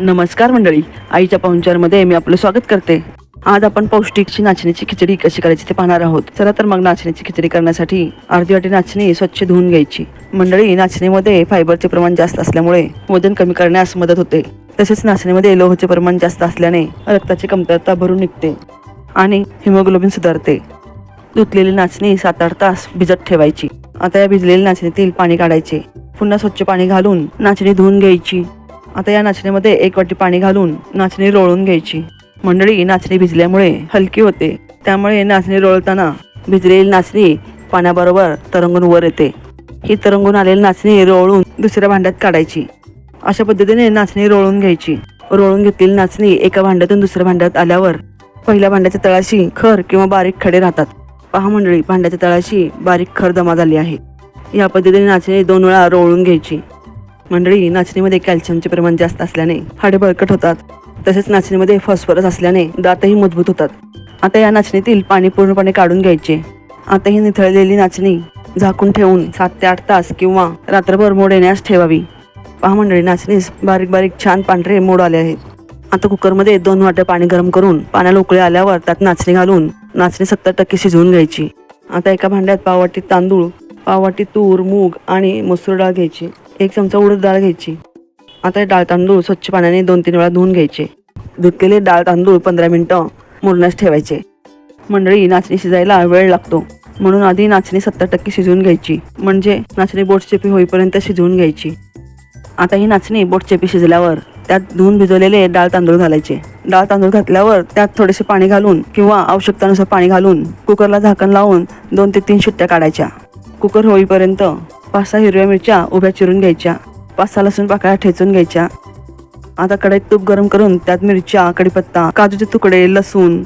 नमस्कार मंडळी. आईच्या पाहुणचारमध्ये मी आपलं स्वागत करते. आज आपण पौष्टिकची नाचणीची खिचडी कशी करायची ते पाहणार आहोत. चला तर मग नाचण्याची खिचडी करण्यासाठी अर्धी वाटी नाचणी स्वच्छ धुवून घ्यायची. मंडळी नाचणीमध्ये फायबरचे प्रमाण जास्त असल्यामुळे वजन कमी करण्यास मदत होते. तसेच नाचणीमध्ये लोहचे प्रमाण जास्त असल्याने रक्ताची कमतरता भरून निघते आणि हिमोग्लोबिन सुधारते. धुतलेली नाचणी सात आठ तास भिजत ठेवायची. आता या भिजलेल्या नाचणीतील पाणी काढायचे. पुन्हा स्वच्छ पाणी घालून नाचणी धुवून घ्यायची. आता या नाचणीमध्ये एक वाटी पाणी घालून नाचणी रोळून घ्यायची. मंडळी नाचणी भिजल्यामुळे हलकी होते. त्यामुळे नाचणी रोळताना भिजलेली नाचणी पाण्याबरोबर तरंगून वर येते. ही तरंगून आलेली नाचणी रोळून दुसऱ्या भांड्यात काढायची. अशा पद्धतीने नाचणी रोळून घ्यायची. रोळून घेतलेली नाचणी एका भांड्यातून दुसऱ्या भांड्यात आल्यावर पहिल्या भांड्याच्या तळाशी खर किंवा बारीक खडे राहतात. पहा मंडळी भांड्याच्या तळाशी बारीक खर जमा झाली आहे. या पद्धतीने नाचणी दोन वेळा रोळून घ्यायची. मंडळी नाचणीमध्ये कॅल्शियमचे प्रमाण जास्त असल्याने हाडे बळकट होतात. तसेच नाचणीमध्ये फॉस्फरस असल्याने दातही मजबूत होतात. आता या नाचणीतील पाणी पूर्णपणे काढून घ्यायचे. आता ही निथळलेली नाचणी झाकून ठेवून सात ते आठ तास किंवा रात्रभर मोड येण्यास ठेवावी. पहा मंडळी नाचणीस बारीक बारीक छान पांढरे मोड आले आहेत. आता कुकरमध्ये दोन वाट्या पाणी गरम करून पाण्याला उकळे आल्यावर त्यात नाचणी घालून नाचणी सत्तर टक्के शिजवून घ्यायची. आता एका भांड्यात पाववाटी तांदूळ पाववाटी तूर मूग आणि मसूर डाळ घ्यायची. एक चमचा उडद डाळ घ्यायची. आता हे डाळ तांदूळ स्वच्छ पाण्याने दोन तीन वेळा धुवून घ्यायचे. धुतलेले डाळ तांदूळ पंधरा मिनिटं मुरण्यास ठेवायचे. मंडळी नाचणी शिजायला वेळ लागतो. म्हणून आधी नाचणी सत्तर टक्के शिजवून घ्यायची. म्हणजे नाचणी बोटचेपी होईपर्यंत शिजवून घ्यायची. आता ही नाचणी बोटचेपी शिजल्यावर त्यात धुवून भिजवलेले डाळ तांदूळ घालायचे. डाळ तांदूळ घातल्यावर त्यात थोडेसे पाणी घालून किंवा आवश्यकतानुसार पाणी घालून कुकरला झाकण लावून दोन ते तीन शिट्ट्या काढायच्या. कुकर होईपर्यंत पाच सहा हिरव्या मिरच्या उभ्या चिरून घ्यायच्या. पाच सहा लसूण पाकळ्या ठेचून घ्यायच्या. आता कढईत तूप गरम करून त्यात मिरच्या कढीपत्ता काजूचे तुकडे लसूण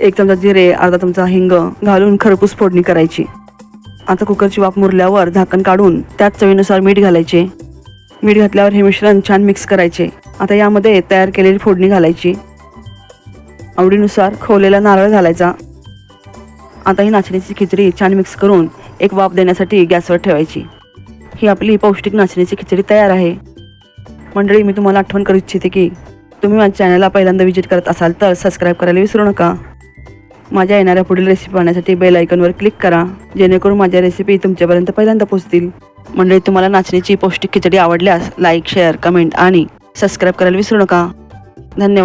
एक चमचा जिरे अर्धा चमचा हिंग घालून खरपूस फोडणी करायची. आता कुकरची वाफ मुरल्यावर झाकण काढून त्यात चवीनुसार मीठ घालायचे. मीठ घातल्यावर हे मिश्रण छान मिक्स करायचे. आता यामध्ये तयार केलेली फोडणी घालायची. आवडीनुसार खवलेला नारळ घालायचा. आता ही नाचणीची खिचडी छान मिक्स करून एक वाफ देण्यासाठी गॅसवर ठेवायची. ही आपली पौष्टिक नाचण्याची खिचडी तयार आहे. मंडळी मी तुम्हाला आठवण करू इच्छिते की तुम्ही माझ्या चॅनलला पहिल्यांदा व्हिजिट करत असाल तर सबस्क्राईब करायला विसरू नका. माझ्या येणाऱ्या पुढील रेसिपी पाहण्यासाठी बेल आयकॉनवर क्लिक करा जेणेकरून माझ्या रेसिपी तुमच्यापर्यंत पहिल्यांदा पोहोचतील. मंडळी तुम्हाला नाचण्याची पौष्टिक खिचडी आवडल्यास लाईक शेअर कमेंट आणि सबस्क्राईब करायला विसरू नका. धन्यवाद.